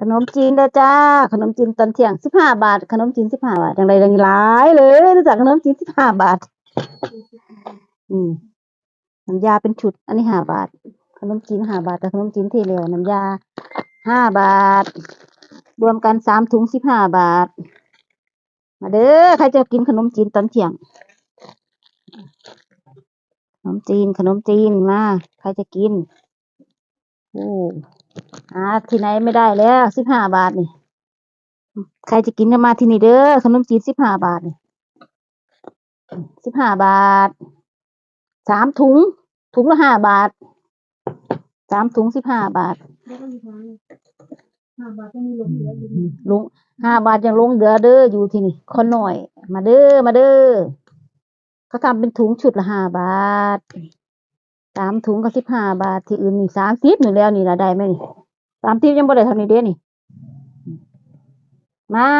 ขนมจีนเด้อจ้า ขนมจีนตอนเที่ยงสิบห้าบาท ขนมจีนสิบห้าบาทอย่างไรอย่างหลายเลยรู้จักขนมจีนสิบห้าบาทน้ำยาเป็นชุด อันนี้ห้าบาท ขนมจีนห้าบาท แต่ขนมจีนที่เหลวน้ำยาห้าบาท รวมกันสามถุงสิบห้าบาท มาเด้อใครจะกินขนมจีนตอนเที่ยง ขนมจีนขนมจีนมาใครจะกินโอ้ หาที่ไหนไม่ได้แล้วสิบห้าบาทนี่ ใครจะกินก็มาที่นี่เด้อขนมจีนสิบห้าบาทนี่สิบห้าบาทสามถุง ถุงละห้าบาทสามถุงสิบห้าบาทแล้วก็มีทางห้าบาทก็มีลงเหลืออยู่อืมลุงห้าบาทยังลงเหลือเด้ออยู่ที่นี่คนหน่อย มาเด้อมาเด้อเขาทำเป็นถุงชุดละห้าบาท สามถุงก็สิบห้าบาท ที่อื่นนี่สามสิบหนึ่งแล้วนี่ละได้ไหมนี่สามสิบยังบ่ได้เท่านี้เด้นี่ มา